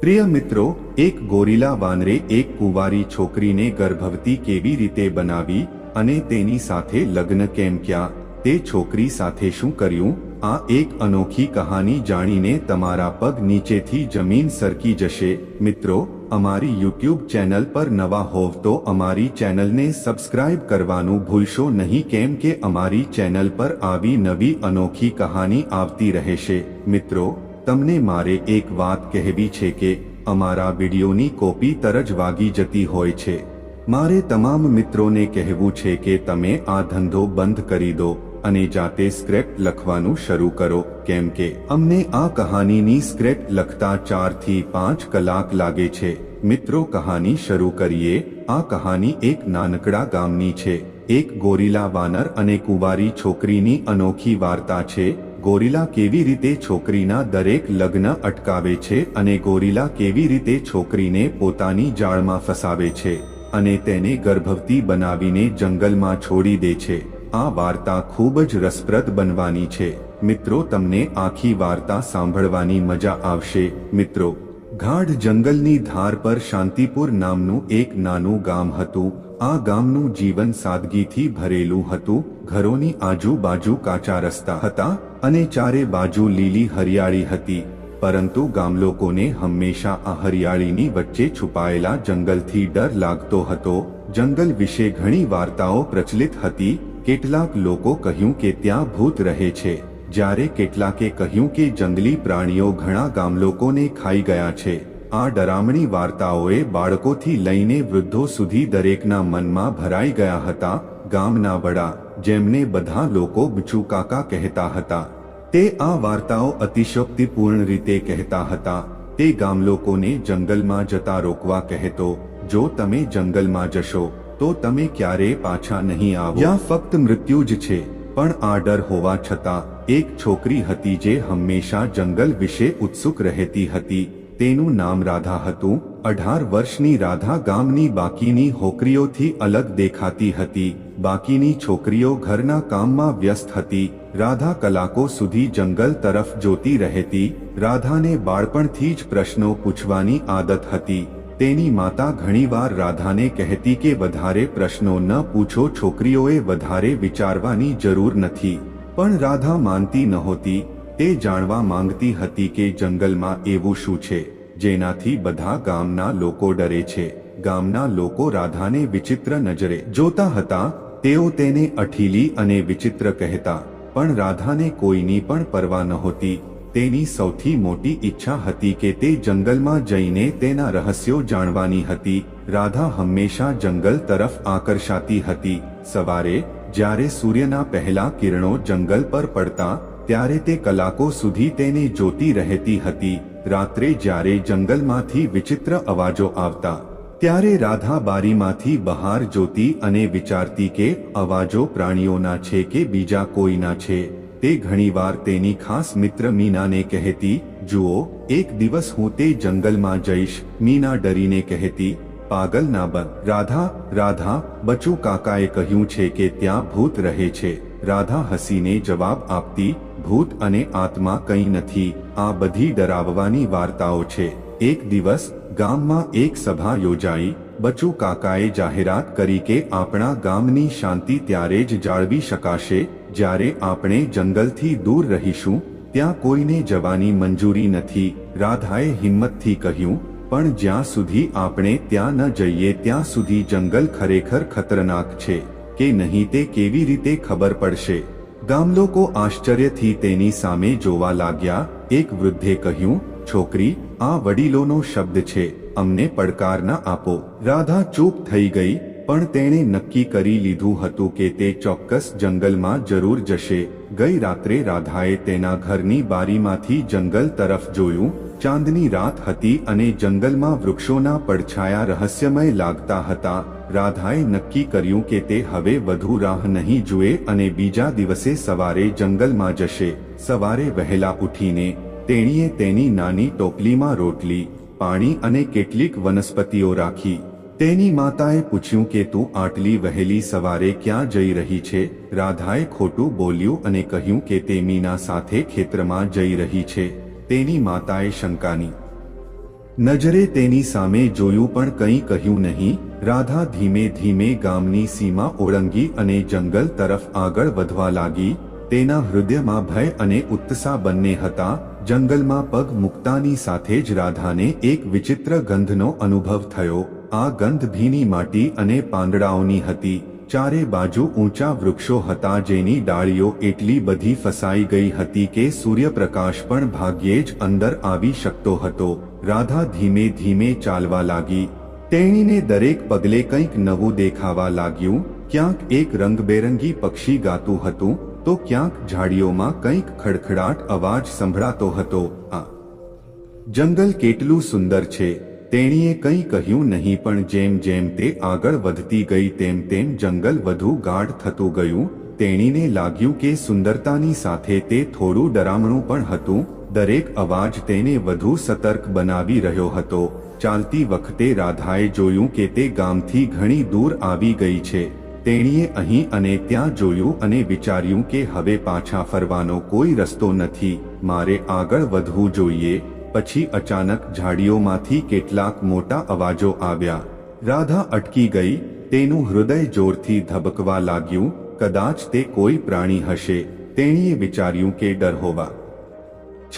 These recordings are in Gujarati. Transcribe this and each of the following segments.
પ્રિય મિત્રો, એક ગોરીલા વાનરે એક કુંવારી છોકરીને ગર્ભવતી કેવી રીતે બનાવી અને તેની સાથે લગ્ન કેમ ક્યાં, તે છોકરી સાથે શું કર્યું, આ એક અનોખી કહાની જાણીને તમારા પગ નીચેથી જમીન સરકી જશે. મિત્રો, અમારી યુટ્યુબ ચેનલ પર નવા હોવ તો અમારી ચેનલને સબસ્ક્રાઇબ કરવાનું ભૂલશો નહીં કેમ કે અમારી ચેનલ પર આવી નવી અનોખી કહાની આવતી રહેશે. મિત્રો તમને મારે એક વાત કહેવી છે કે, અમારા વિડીયોની કોપી તરજ વાગી જતી હોય છે. મારે તમામ મિત્રોને કહેવું છે કે તમે આ ધંધો બંધ કરી દો અને જાતે સ્ક્રેપ્ટ લખવાનું શરૂ કરો, કેમ કે અમને આ કહાનીની સ્ક્રેપ્ટ લખતા ચારથી પાંચ કલાક લાગે છે. મિત્રો, કહાની શરૂ કરીએ. આ કહાની એક નાનકડા ગામની છે. એક ગોરીલા વાનર અને કુંવારી છોકરીની અનોખી વાર્તા છે. ગોરીલા કેવી રીતે છોકરીના દરેક લગ્ન અટકાવે છે અને ગોરીલા કેવી રીતે છોકરીને પોતાની જાળમાં ફસાવે છે અને તેને ગર્ભવતી બનાવીને જંગલમાં છોડી દે છે. આ વાર્તા ખૂબ જ રસપ્રદ બનવાની છે. મિત્રો, તમને આખી વાર્તા સાંભળવાની મજા આવશે. મિત્રો ગાઢ જંગલની ધાર પર શાંતિપુર નામનું એક નાનું ગામ હતું. આ ગામનું જીવન સાદગીથી ભરેલું હતું. ઘરોની આજુબાજુ કાચા રસ્તા હતા અને ચારે બાજુ લીલી હરિયાળી હતી. પરંતુ ગામલોકોને હંમેશા આ હરિયાળીની વચ્ચે છુપાયેલા જંગલથી ડર લાગતો હતો. જંગલ વિશે ઘણી વાર્તાઓ પ્રચલિત હતી. કેટલાક લોકો કહ્યું કે ત્યાં ભૂત રહે છે. જ્યારે કેટલાકે કહ્યું કે જંગલી પ્રાણીઓ ઘણા ગામલોકોને ખાઈ ગયા છે. આ ડરામણી વાર્તાઓએ બાળકોથી લઈને વૃદ્ધો સુધી દરેકના મનમાં ભરાઈ ગયા હતા ગામના વડા, જેમને બધા લોકો બચુ કાકા કહેતા હતા. તે આ વાર્તાઓ અતિશયોક્તિપૂર્ણ રીતે કહેતા હતા. તે ગામલોકોને જંગલમાં જતા રોકવા કહેતો, જો તમે જંગલમાં જશો, તો તમે ક્યારેય પાછા નહીં આવો. યા ફક્ત મૃત્યુ જ છે, પણ આ ડર હોવા છતાં, એક છોકરી હતી જે હંમેશા જંગલ વિશે ઉત્સુક રહેતી હતી. તેનું નામ રાધા હતું. અઢાર વર્ષની રાધા ગામની બાકીની હોકરીઓથી અલગ દેખાતી હતી. બાકીની છોકરીઓ ઘરના કામમાં વ્યસ્ત હતી. રાધા કલાકો સુધી જંગલ તરફ જોતી રહેતી. રાધાને બાળપણથી જ પ્રશ્નો પૂછવાની આદત હતી. તેની માતા ઘણીવાર રાધાને કહેતી કે વધારે પ્રશ્નો ન પૂછો, છોકરીઓએ વધારે વિચારવાની જરૂર નથી. પણ રાધા માનતી નહોતી. તે જાણવા માંગતી હતી કે જંગલમાં એવું શું છે, જેનાથી બધા ગામના લોકો ડરે છે. ગામના લોકો રાધાને વિચિત્ર નજરે જોતા હતા, તેઓ તેને અઠીલી અને વિચિત્ર કહેતા, પણ રાધાને કોઈની પણ પરવા નહોતી. તેની સૌથી મોટી ઈચ્છા હતી કે તે જંગલમાં જઈને તેના રહસ્યો જાણવાની હતી. રાધા હંમેશા જંગલ તરફ આકર્ષાતી હતી. સવારે, જ્યારે સૂર્યના પહેલા કિરણો જંગલ પર પડતા ત્યારે તે કલાકો સુધી તેને જોતી રહેતી હતી. રાત્રે જ્યારે જંગલમાંથી વિચિત્ર અવાજો આવતા, ત્યારે રાધા બારીમાંથી બહાર જોતી અને વિચારતી કે અવાજો પ્રાણીઓના છે કે બીજા કોઈના છે, તે ઘણીવાર તેની ખાસ મિત્ર મીનાને કહેતી, જુઓ, એક દિવસ હું તે જંગલમાં જઈશ. મીના ડરીને કહેતી, પાગલ ના બન. રાધા રાધા, બચુ કાકાએ કહ્યું છે કે ત્યાં ભૂત રહે છે. રાધા હસીને જવાબ આપતી ભૂત અને આત્મા કંઈ નથી, આ બધી ડરાવવાની વાર્તાઓ છે. એક દિવસ ગામમાં એક સભા યોજાઈ, બચુ કાકાએ જાહેરાત કરી કે આપણા ગામની શાંતિ ત્યારે જ જાળવી શકાશે, જ્યારે આપણે જંગલથી દૂર રહીશું, ત્યાં કોઈને જવાની મંજૂરી નથી. રાધાએ હિંમતથી કહ્યું, પણ જ્યાં સુધી આપણે ત્યાં ન જઈએ, ત્યાં સુધી જંગલ ખરેખર ખતરનાક છે. કે નહીં તે કેવી રીતે ખબર પડશે? ગામલોકો આશ્ચર્યથી તેની સામે જોવા લાગ્યા, એક વૃદ્ધે કહ્યું, છોકરી, આ વડીલોનો શબ્દ છે, અમને પડકાર ન આપો. રાધા ચૂપ થઈ ગઈ, પણ તેણે નક્કી કરી લીધું હતું કે તે ચોક્કસ જંગલમાં જરૂર જશે. ગઈ રાત્રે રાધાએ તેના ઘરની બારીમાંથી જંગલ તરફ જોયું, ચાંદની રાત હતી અને જંગલમાં વૃક્ષોના પડછાયા રહસ્યમય લાગતા હતા. રાધાએ નક્કી કર્યું કે તે હવે વધુ રાહ નહીં જુએ અને બીજા દિવસે સવારે જંગલમાં જશે. સવારે વહેલા ઉઠીને તેણીએ તેની નાની ટોપલીમાં રોટલી, પાણી અને કેટલીક વનસ્પતિઓ રાખી. તેની માતાએ પૂછ્યું કે તું આટલી વહેલી સવારે ક્યાં જઈ રહી છે? રાધાએ ખોટું બોલ્યું અને કહ્યું કે તે મીના સાથે ખેતરમાં જઈ રહી છે. તેની માતાએ શંકાની નજરે તેની સામે જોયું પણ કંઈ કહ્યું નહીં. રાધા ધીમે ધીમે ગામની સીમા ઓળંગી અને જંગલ તરફ આગળ વધવા લાગી. તેના હૃદયમાં ભય અને ઉત્સાહ બંને હતા. જંગલમાં પગ મુક્તાની સાથે જ રાધાને એક વિચિત્ર ગંધનો અનુભવ થયો. આ ગંધ ભીની માટી અને પાંદડાઓની હતી. ચારે બાજુ ઊંચા વૃક્ષો હતા જેની ડાળીઓ એટલી બધી ફસાઈ ગઈ હતી કે સૂર્યપ્રકાશ પણ ભાગ્યે જ અંદર આવી શકતો હતો. રાધા ધીમે ધીમે ચાલવા લાગી. તેણીને દરેક પગલે કંઈક નવું દેખાવા લાગ્યું, ક્યાંક એક રંગબેરંગી પક્ષી ગાતું હતું, તો ક્યાંક ઝાડીઓમાં કંઈક ખડખડાટ અવાજ સંભળાતો હતો, આ જંગલ કેટલું સુંદર છે. તેણીએ કંઈ કહ્યું નહીં, પણ જેમ જેમ તે આગળ વધતી ગઈ, તેમ તેમ જંગલ વધુ ગાઢ થતું ગયું. તેણીને લાગ્યું કે સુંદરતાની સાથે તે થોડું ડરામણું પણ હતું દરેક અવાજ તેને વધુ સતર્ક બનાવી રહ્યો હતો. ચાલતી વખતે રાધાએ જોયું કે તે ગામથી ઘણી દૂર આવી ગઈ છે. તેણીએ અહીં અને ત્યાં જોયું અને વિચાર્યું કે હવે પાછા ફરવાનો કોઈ રસ્તો નથી. મારે આગળ વધવું જોઈએ. પછી અચાનક ઝાડીઓમાંથી કેટલાક મોટા અવાજો આવ્યા. રાધા અટકી ગઈ. તેનું હૃદય જોરથી ધબકવા લાગ્યું. કદાચ તે કોઈ પ્રાણી હશે. તેણીએ વિચાર્યું કે ડર હોવા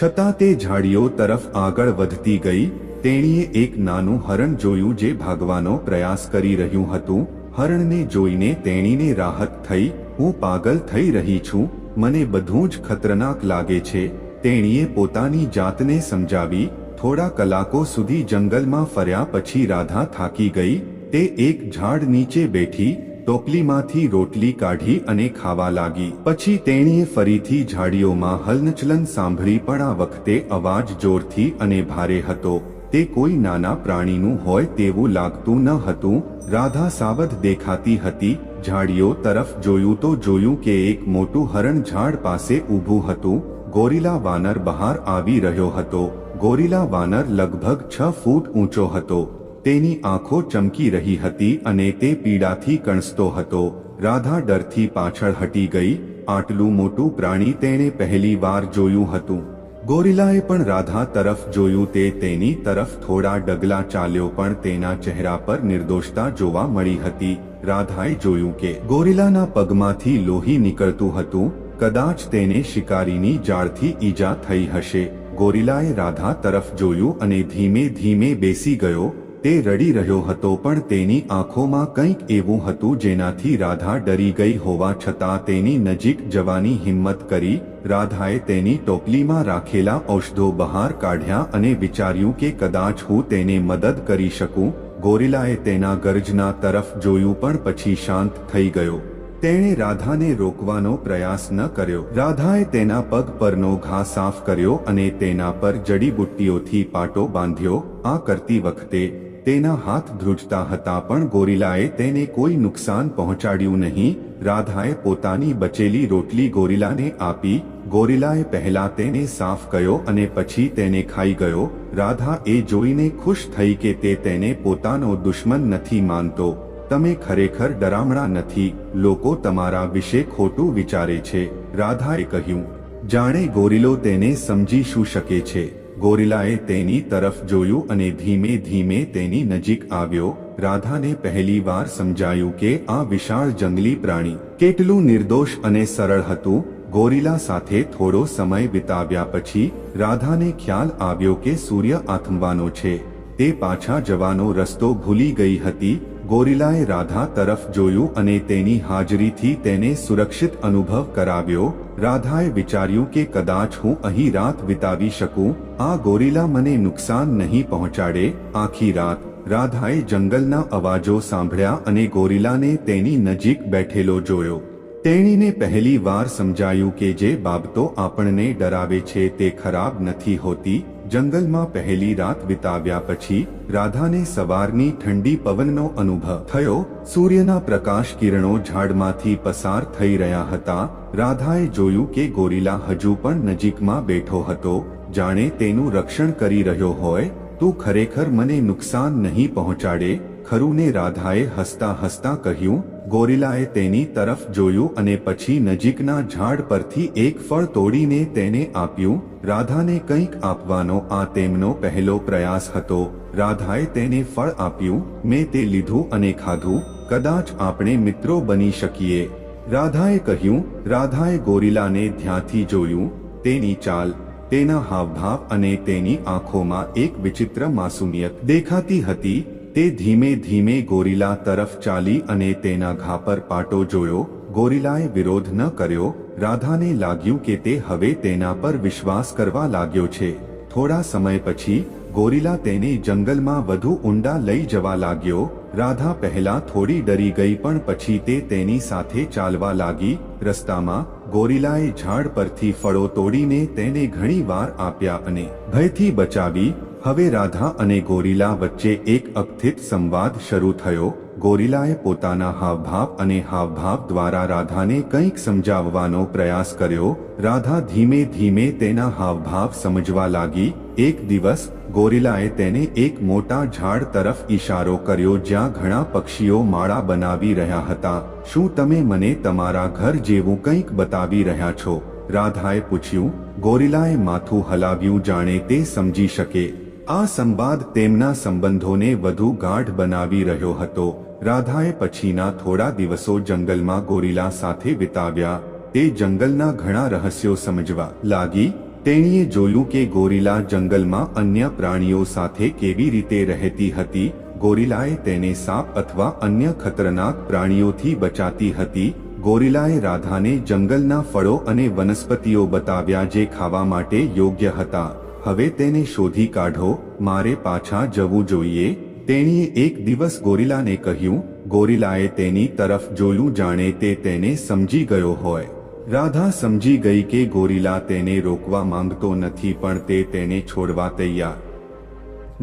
છતાં તે ઝાડીઓ તરફ આગળ વધતી ગઈ, તેણીએ એક નાનું હરણ જોયું જે ભાગવાનો પ્રયાસ કરી રહ્યું હતું. હરણને જોઈને તેણીને રાહત થઈ, હું પાગલ થઈ રહી છું, મને બધું જ ખતરનાક લાગે છે. તેણીએ પોતાની જાતને સમજાવી, થોડા કલાકો સુધી જંગલમાં ફર્યા પછી રાધા થાકી ગઈ. તે એક ઝાડ નીચે બેઠી ટોપલીમાંથી રોટલી કાઢી અને ખાવા લાગી. પછી તેણીએ ફરીથી ઝાડીઓમાં હલનચલન સાંભળી પણ આ વખતે અવાજ જોરથી અને ભારે હતો. તે કોઈ નાના પ્રાણીનું હોય તેવું લાગતું ન હતું. રાધા સાવધ દેખાતી હતી. ઝાડીઓ તરફ જોયું તો જોયું કે એક મોટું હરણ ઝાડ પાસે ઊભું હતું. ગોરીલા વાનર બહાર આવી રહ્યો હતો. ગોરીલા વાનર લગભગ છ ફૂટ ઊંચો હતો. તેની આંખો ચમકી રહી હતી અને તે પીડાથી કણસતો હતો. રાધા ડરથી પાછળ હટી ગઈ. આટલું મોટું પ્રાણી તેણે પહેલી વાર જોયું હતું. ગોરિલાએ પણ રાધા તરફ જોયું તે તેની તરફ થોડા ડગલા ચાલ્યો પણ તેના ચહેરા પર નિર્દોષતા જોવા મળી હતી. રાધાએ જોયું કે ગોરિલાના પગમાંથી લોહી નીકળતું હતું. કદાચ તેને શિકારીની જાળથી ઈજા થઈ હશે. ગોરિલાએ રાધા તરફ જોયું અને ધીમે ધીમે બેસી ગયો. તે રડી રહ્યો હતો પણ તેની આંખોમાં કંઈક એવું હતું જેનાથી રાધા ડરી ગઈ હોવા છતાં તેની નજીક જવાની હિંમત કરી રાધાએ તેની ટોપલીમાં રાખેલા ઔષધો બહાર કાઢ્યા અને વિચાર્યું કે કદાચ હું તેને મદદ કરી શકું. ગોરિલાએ તેના ગર્જના તરફ જોયું પણ પછી શાંત થઈ ગયો. તેણે રાધાને રોકવાનો પ્રયાસ ન કર્યો. રાધાએ તેના પગ પરનો ઘા સાફ કર્યો અને તેના પર જડીબુટ્ટીઓથી પાટો બાંધ્યો. આ કરતી વખતે તેના હાથ ધ્રુજતા હતા પણ ગોરિલાએ તેને કોઈ નુકસાન પહોંચાડ્યું નહીં. રાધાએ પોતાની બચેલી રોટલી ગોરિલાને આપી. ગોરિલાએ પહેલા તેને સાફ કર્યો અને પછી તેને ખાઈ ગયો. રાધા એ જોઈને ખુશ થઈ કે તે તેને પોતાનો દુશ્મન નથી માનતો. તમે ખરેખર ડરામણા નથી. લોકો તમારા વિશે ખોટું વિચારે છે. રાધાએ કહ્યું, જાણે ગોરિલો તેને સમજી શું શકે છે? ગોરિલાએ તેની તરફ જોયું અને ધીમે ધીમે તેની નજીક આવ્યો. રાધાને પહેલી વાર સમજાયું કે આ વિશાળ જંગલી પ્રાણી કેટલું નિર્દોષ અને સરળ હતું. ગોરિલા સાથે થોડો સમય વિતાવ્યા પછી રાધાને ખ્યાલ આવ્યો કે સૂર્ય આથમવાનો છે. તે પાછા જવાનો રસ્તો ભૂલી ગઈ હતી. ગોરિલાએ રાધા તરફ જોયું અને તેની હાજરીથી તેને સુરક્ષિત અનુભવ કરાવ્યો. રાધાએ વિચાર્યું કે કદાચ હું અહીં રાત વિતાવી શકું, આ ગોરિલા મને નુકસાન નહીં પહોંચાડે. આખી રાત રાધાએ જંગલના અવાજો સાંભળ્યા અને ગોરિલાને તેની નજીક બેઠેલો જોયો. તેણીને પહેલી વાર સમજાયું કે જે બાબતો આપણને ડરાવે છે તે ખરાબ નથી હોતી જંગલમાં પહેલી રાત વિતાવ્યા પછી રાધાને સવારની ઠંડી પવનનો અનુભવ થયો. સૂર્યના પ્રકાશ કિરણો ઝાડમાંથી પસાર થઈ રહ્યા હતા. રાધાએ જોયું કે ગોરીલા હજુ પણ નજીકમાં બેઠો હતો. જાણે તેનું રક્ષણ કરી રહ્યો હોય. તું ખરેખર મને નુકસાન નહીં પહોંચાડે. ખરું ને રાધાએ હસતા હસતા કહ્યું ગોરિલાએ તેની તરફ જોયું અને પછી નજીકના ઝાડ પરથી એક ફળ તોડીને તેને આપ્યું. રાધાને કંઈક આપવાનો આ તેમનો પહેલો પ્રયાસ હતો. રાધાએ તેને ફળ આપ્યું, મેં તે લીધું અને ખાધું. કદાચ આપણે મિત્રો બની શકીએ. રાધાએ કહ્યું, રાધાએ ગોરિલાને ધ્યાનથી જોયું. તેની ચાલ, તેના હાવભાવ અને તેની આંખોમાં એક વિચિત્ર માસુમિયત દેખાતી હતી. તે ધીમે ધીમે ગોરિલા તરફ ચાલી અને તેના ઘા પર પાટો જોયો. ગોરિલાએ વિરોધ ન કર્યો. રાધાને લાગ્યું કે તે હવે તેના પર વિશ્વાસ કરવા લાગ્યો છે. થોડા સમય પછી, ગોરિલા તેને જંગલમાં વધુ ઊંડા લઈ જવા લાગ્યો. રાધા પહેલા થોડી ડરી ગઈ પણ પછી તે તેની સાથે ચાલવા લાગી. રસ્તામાં ગોરિલાએ ઝાડ પરથી ફળો તોડીને તેને ઘણી વાર આપ્યા અને ભયથી બચાવી. હવે રાધા અને ગોરિલા વચ્ચે એક અકથિત સંવાદ શરૂ થયો. ગોરિલાએ પોતાના હાવભાવ અને હાવભાવ દ્વારા રાધાને કંઈક સમજાવવાનો પ્રયાસ કર્યો. રાધા ધીમે ધીમે તેના હાવભાવ સમજવા લાગી. એક દિવસ, ગોરિલાએ તેને એક મોટા ઝાડ તરફ ઇશારો કર્યો જ્યાં ઘણા પક્ષીઓ માળા બનાવી રહ્યા હતા. શું તમે મને તમારા ઘર જેવું કંઈક બતાવી રહ્યા છો? રાધાએ પૂછ્યું. ગોરિલાએ માથું હલાવ્યું જાણે તે સમજી શકે. આ સંવાદ તેમના સંબંધોને વધુ ગાઢ બનાવી રહ્યો હતો. રાધાએ પછીના થોડા દિવસો જંગલમાં ગોરિલા સાથે વિતાવ્યા. તે જંગલના ઘણા રહસ્યો સમજવા લાગી. તેણીએ જોયું કે ગોરિલા જંગલમાં અન્ય પ્રાણીઓ સાથે કેવી રીતે રહેતી હતી. ગોરિલાએ તેને સાપ અથવા અન્ય ખતરનાક પ્રાણીઓથી બચાતી હતી. ગોરિલાએ રાધાને જંગલના ફળો અને વનસ્પતિઓ બતાવ્યા જે ખાવા માટે યોગ્ય હતા. હવે તેને શોધી કાઢો. મારે પાછા જવું જોઈએ. તેણીએ એક દિવસ ગોરિલાને કહ્યું, ગોરિલાએ તેની તરફ જોયું જાણે તે તેને સમજી ગયો હોય. રાધા સમજી ગઈ કે ગોરિલા તેને રોકવા માંગતો નથી, પણ તે તેને છોડવા તૈયાર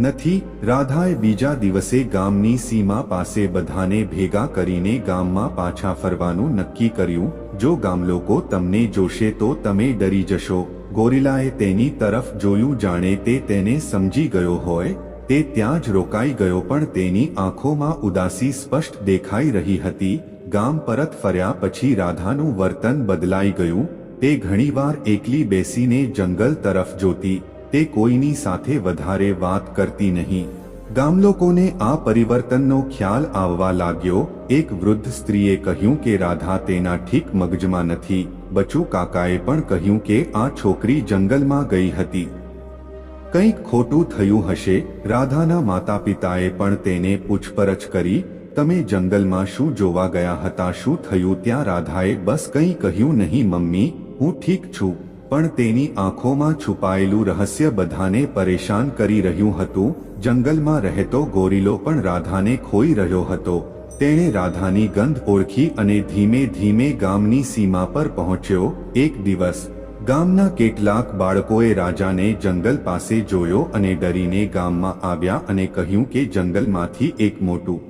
નથી. રાધાએ બીજા દિવસે ગામની સીમા પાસે બધાને ભેગા કરીને ગામમાં પાછા ફરવાનું નક્કી કર્યું. જો ગામલોકો તમને જોશે તો તમે ડરી જશો. ગોરિલાએ તેની તરફ જોયું જાણે તે તેને સમજી ગયો હોય. તે ત્યાં જ રોકાઈ ગયો પણ તેની આંખોમાં ઉદાસી સ્પષ્ટ દેખાઈ રહી હતી. ગામ પરત ફર્યા પછી રાધાનું વર્તન બદલાઈ ગયું. તે ઘણીવાર એકલી બેસીને જંગલ તરફ જોતી. તે કોઈની સાથે વધારે વાત કરતી નહીં. ગામલોકોને આ પરિવર્તનનો ખ્યાલ આવવા લાગ્યો. એક વૃદ્ધ સ્ત્રીએ કહ્યું કે રાધા તેના ઠીક મગજમાં નથી. બચુ કાકાએ પણ કહ્યું કે આ છોકરી જંગલમાં ગઈ હતી. કંઈક ખોટું થયું હશે? રાધાના માતા પિતાએ પણ તેને પૂછપરછ કરી, તમે જંગલમાં શું જોવા ગયા હતા? શું થયું ત્યાં? રાધાએ બસ કંઈ કહ્યું નહીં, મમ્મી, હું ઠીક છું. પણ તેની આંખોમાં છુપાયેલું રહસ્ય બધાને પરેશાન કરી રહ્યું હતું. જંગલમાં રહેતો ગોરીલો પણ રાધાને ખોઈ રહ્યો હતો. તેણે રાધાની ગંધ ઓળખી અને ધીમે ધીમે ગામની સીમા પર પહોંચ્યો. એક દિવસ ગામના કેટલાક બાળકોએ રાજાને જંગલ પાસે જોયો અને ડરીને ગામમાં આવ્યા અને કહ્યું કે જંગલમાંથી એક મોટું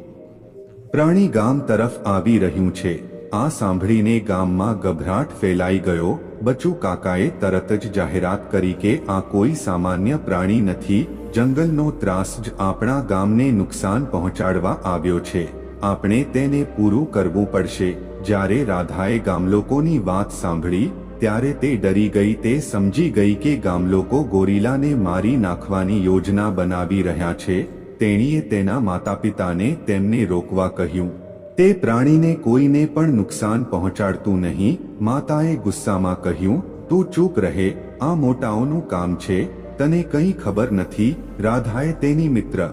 પ્રાણી ગામ તરફ આવી રહ્યું છે. આ સાંભળીને ગામમાં ગભરાટ ફેલાઈ ગયો. બચુ કાકાએ તરત જ જાહેરાત કરી કે આ કોઈ સામાન્ય પ્રાણી નથી. જંગલનો ત્રાસ જ આપણા ગામને નુકસાન પહોંચાડવા આવ્યો છે. આપણે તેને પૂરું કરવું પડશે. જ્યારે રાધાએ ગામલોકોની વાત સાંભળી ત્યારે તે ડરી ગઈ, તે સમજી ગઈ કે ગામલોકો ગોરીલાને મારી નાખવાની યોજના બનાવી રહ્યા છે. તેણીએ તેના માતા પિતાને તેમને રોકવા કહ્યું. તે પ્રાણીને કોઈને પણ નુકસાન પહોંચાડતું નહીં. માતાએ ગુસ્સામાં કહ્યું, તું ચૂપ રહે. આ મોટાઓનું કામ છે. તને કંઈ ખબર નથી. રાધાએ તેની મિત્ર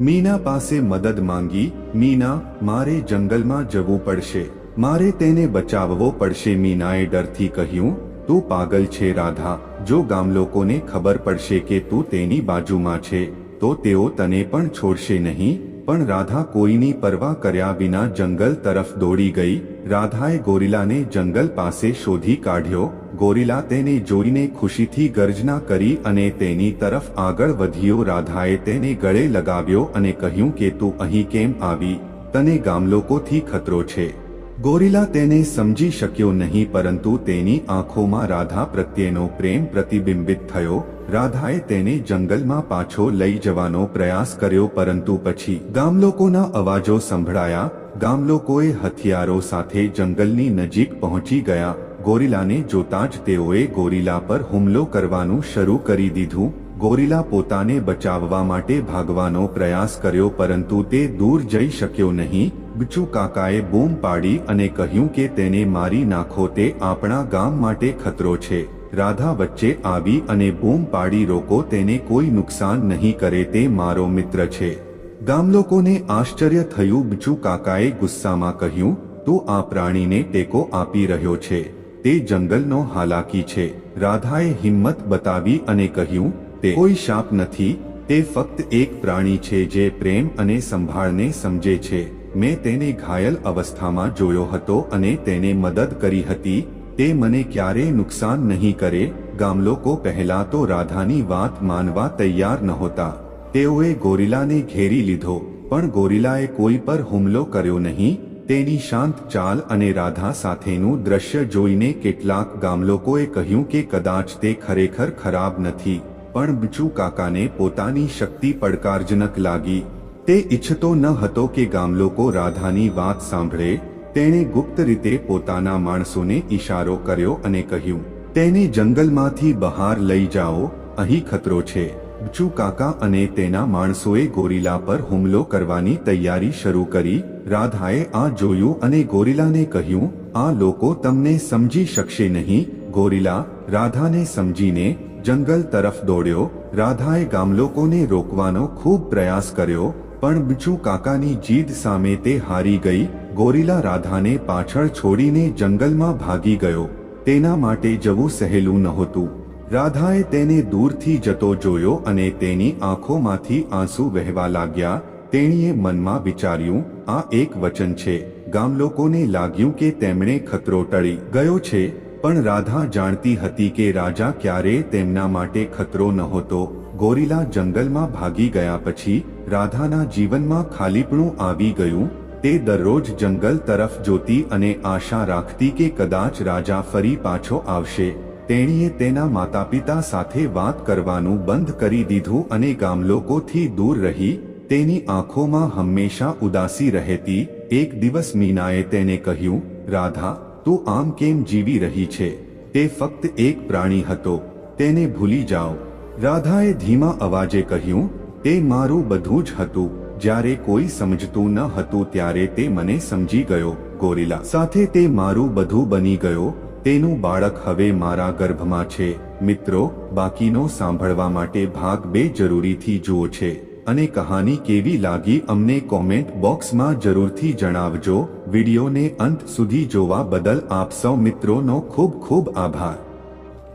મીના પાસે મદદ માંગી, મીના, મારે જંગલમાં જવું પડશે. મારે તેને બચાવવો પડશે, મીનાએ ડરથી કહ્યું. તું પાગલ છે, રાધા. જો ગામલોકોને ખબર પડશે કે તું તેની બાજુમાં છે, તો તેઓ તને પણ છોડશે નહીં. પણ રાધા કોઈની પરવા કર્યા વિના જંગલ તરફ દોડી ગઈ. રાધાએ ગોરિલાને જંગલ પાસે શોધી કાઢ્યો. ગોરિલા તેને જોઈને ખુશીથી ગર્જના કરી અને તેની તરફ આગળ વધ્યો. રાધાએ તેને ગળે લગાવ્યો અને કહ્યું કે, તું અહીં કેમ આવી? તને ગામલોકોથી ખતરો છે. ગોરીલા તેને સમજી શક્યો નહીં, પરંતુ તેની આંખોમાં રાધા પ્રત્યેનો પ્રેમ પ્રતિબિંબિત થયો. રાધાએ તેને જંગલમાં પાછો લઈ જવાનો પ્રયાસ કર્યો, પરંતુ પછી ગામલોકોના અવાજો સંભળાયા. ગામલોકોએ હથિયારો સાથે જંગલની નજીક પહોંચી ગયા. ગોરીલાને જોતા જ તેઓએ ગોરીલા પર હુમલો કરવાનું શરૂ કરી દીધું. ગોરીલા પોતાને બચાવવા માટે ભાગવાનો પ્રયાસ કર્યો, પરંતુ તે દૂર જઈ શક્યો નહીં. બિચુ કાકાએ બૂમ પાડી અને કહ્યું કે તેને મારી નાખો, તે આપણા ગામ માટે ખતરો છે. રાધા વચ્ચે આવી અને બૂમ પાડી રોકો, તેને કોઈ નુકસાન નહીં કરે, તે મારો મિત્ર છે. ગામલોકોને આશ્ચર્ય થયું બિચુ કાકાએ ગુસ્સામાં કહ્યું, તું આ પ્રાણીને ટેકો આપી રહ્યો છે. તે જંગલનો હાલાકી છે. રાધાએ હિંમત બતાવી અને કહ્યું, તે કોઈ શાપ નથી, તે ફક્ત એક પ્રાણી છે જે પ્રેમ અને સંભાળને સમજે છે. મેં તેને ઘાયલ અવસ્થામાં જોયો હતો અને તેને મદદ કરી હતી. તે મને ક્યારેય નુકસાન નહીં કરે. ગામલોકો પહેલા તો રાધાની વાત માનવા તૈયાર નહોતા. તેઓએ ગોરિલાને ઘેરી લીધો, પણ ગોરિલાએ કોઈ પર હુમલો કર્યો નહીં. તેની શાંત ચાલ અને રાધા સાથેનું દ્રશ્ય જોઈને કેટલાક ગામલોકોએ કહ્યું કે કદાચ તે ખરેખર ખરાબ નથી, પણ બિચુ કાકાને પોતાની શક્તિ પડકારજનક લાગી. તે ઈચ્છતો ન હતો કે ગામલોકો રાધાની વાત સાંભળે, તેણે ગુપ્ત રીતે પોતાના માણસોને ઈશારો કર્યો અને કહ્યું, તેને જંગલમાંથી બહાર લઈ જાઓ, અહીં ખતરો છે. બચુ કાકા અને તેના માણસોએ ગોરીલા પર હુમલો કરવાની તૈયારી શરૂ કરી, રાધાએ આ જોયું અને ગોરીલાને કહ્યું, આ લોકો તમને સમજી શકશે નહીં. ગોરીલા રાધાને સમજીને જંગલ તરફ દોડ્યો. રાધાએ ગામલોકોને રોકવાનો ખૂબ પ્રયાસ કર્યો પણ બિચુ કાકાની જીદ સામે તે હારી ગઈ. ગોરીલા રાધાને પાછળ છોડીને જંગલમાં ભાગી ગયો. તેના માટે જવું સહેલું નહોતું. રાધાએ તેને દૂરથી જતો જોયો અને તેની આંખોમાંથી આંસુ વહેવા લાગ્યા. તેણીએ મનમાં વિચાર્યું, આ એક વચન છે. ગામલોકોને લાગ્યું કે તેમણે ખતરો ટળી ગયો છે, પણ રાધા જાણતી હતી કે રાજા ક્યારેય તેમના માટે ખતરો નહોતો. ગોરીલા જંગલમાં ભાગી ગયા પછી રાધાના જીવનમાં ખાલીપણું આવી ગયું, તે દરરોજ જંગલ તરફ જોતી અને આશા રાખતી કે કદાચ રાજા ફરી પાછો આવશે. તેણીએ તેના માતા પિતા સાથે વાત કરવાનું બંધ કરી દીધું અને ગામલોકોથી દૂર રહી, તેની આંખોમાં હંમેશા ઉદાસી રહેતી, એક દિવસ મીનાએ તેને કહ્યું, રાધા, તું આમ કેમ જીવી રહી છે? તે ફક્ત એક પ્રાણી હતો, તેને ભૂલી જાઓ. રાધાએ ધીમા અવાજે કહ્યું તે મારું બધું જ હતું. જ્યારે કોઈ સમજતું ન હતું ત્યારે તે મને સમજી ગયો, ગોરીલા. સાથે તે મારું બધું બની ગયો. તેનું બાળક હવે મારા ગર્ભમાં છે. મિત્રો, બાકીનો સાંભળવા માટે ભાગ બે જરૂરીથી જુઓ છે. અને કહાની કેવી લાગી અમને કોમેન્ટ બોક્સમાં જરૂરથી જણાવજો. વિડીયોને અંત સુધી જોવા બદલ આપ સૌ મિત્રોનો ખૂબ ખૂબ આભાર.